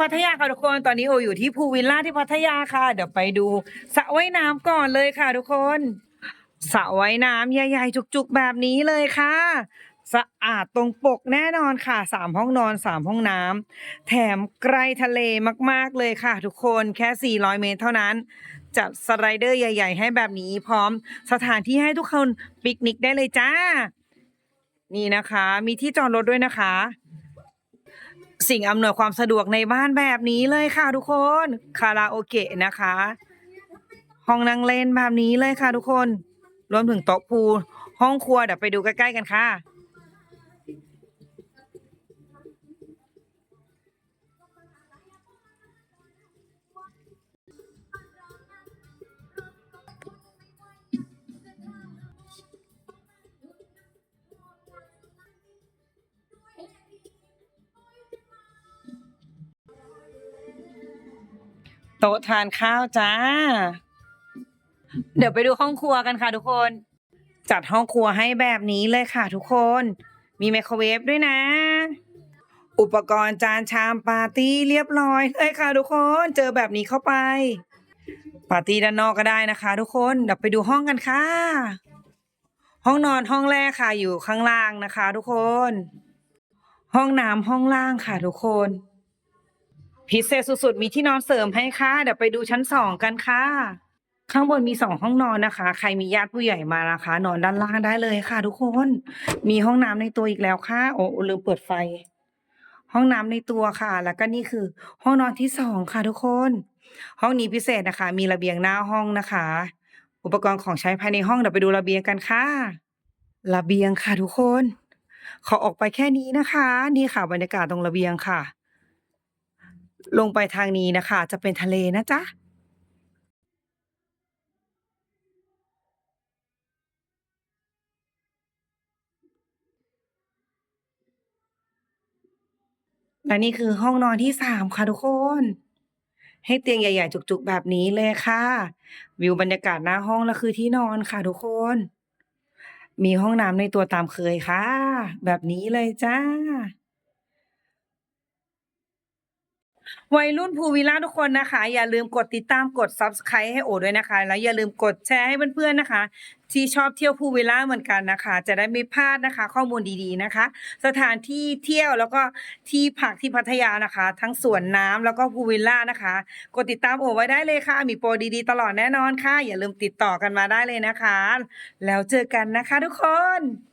พัทยาค่ะทุกคนตอนนี้โออยู่ที่พูวิลล่าที่พัทยาค่ะ เดี๋ยวไปดูสระว่ายน้ำก่อนเลยค่ะ ทุกคนสระว่ายน้ำใหญ่ ๆ จุกๆแบบนี้เลยค่ะ สะอาดตรงปกแน่นอนค่ะสามห้องนอนสามห้องน้ำแถมไกลทะเลมากๆเลยค่ะ ทุกคนแค่ 400 เมตรเท่านั้น จัดสไลเดอร์ใหญ่ ๆ ให้แบบนี้พร้อมสถานที่ให้ทุกคนปิกนิกได้เลยจ้า นี่นะคะ มีที่จอดรถด้วยนะคะ สิ่งอำนวยความสะดวกในบ้านแบบนี้เลยค่ะทุกคนคาราโอเกะนะคะ ห้องนั่งเล่นแบบนี้เลยค่ะทุกคน รวมถึงโต๊ะพูห้องครัวเดี๋ยวไปดูใกล้ๆกันค่ะ โต๊ะทานข้าวจ้า เดี๋ยวไปดูห้องครัวกันค่ะทุกคน จัดห้องครัวให้แบบนี้เลยค่ะทุกคน มีไมโครเวฟด้วยนะ อุปกรณ์จานชามปาร์ตี้เรียบร้อยเลยค่ะทุกคน เจอแบบนี้เข้าไป ปาร์ตี้ด้านนอกก็ได้นะคะ ทุกคน เดี๋ยวไปดูห้องกันค่ะ ห้องนอนห้องแรกค่ะอยู่ข้างล่างนะคะ ทุกคน ห้องน้ำห้องล่างค่ะทุกคน พิเศษสุดๆ มีที่นอนเสริมให้ค่ะ เดี๋ยวไปดูชั้นสองกันค่ะ ข้างบนมีสองห้องนอนนะคะ ใครมีญาติผู้ใหญ่มานะคะ นอนด้านล่างได้เลยค่ะ ทุกคน มีห้องน้ำในตัวอีกแล้วค่ะ โอ้ลืมเปิดไฟ ห้องน้ำในตัวค่ะ แล้วก็นี่คือ ห้องนอนที่สองค่ะ ทุกคน ห้องนี้พิเศษนะคะ มีระเบียงหน้าห้องนะคะ อุปกรณ์ของใช้ภายในห้องเดี๋ยวไปดูระเบียงกันค่ะ ระเบียงค่ะ ทุกคนขอออกไปแค่นี้นะคะ นี่ค่ะบรรยากาศตรงระเบียงค่ะ ลงไปทางนี้นะคะ จะเป็นทะเลนะจ๊ะและนี่คือห้องนอนที่สามค่ะทุกคน ให้เตียงใหญ่ ๆ จุก ๆ แบบนี้เลยค่ะ วิวบรรยากาศหน้าห้องและคือที่นอนค่ะทุกคน มีห้องน้ำในตัวตามเคยค่ะ แบบนี้เลยจ้า วัยรุ่นภูวิลล่าทุกคนนะคะ อย่าลืมกดติดตามกด subscribe ให้โอด้วยนะคะ แล้วอย่าลืมกดแชร์ให้เพื่อนๆนะคะ ที่ชอบเที่ยวภูวิลล่าเหมือนกันนะคะ จะได้ไม่พลาดนะคะ ข้อมูลดีๆนะคะ สถานที่เที่ยวแล้วก็ที่พักที่พัทยานะคะ ทั้งสวนน้ำแล้วก็ภูวิลล่านะคะ กดติดตามโอไว้ได้เลยค่ะ มีโปรดีๆ ตลอดแน่นอนค่ะ อย่าลืมติดต่อกันมาได้เลยนะคะ แล้วเจอกันนะคะทุกคน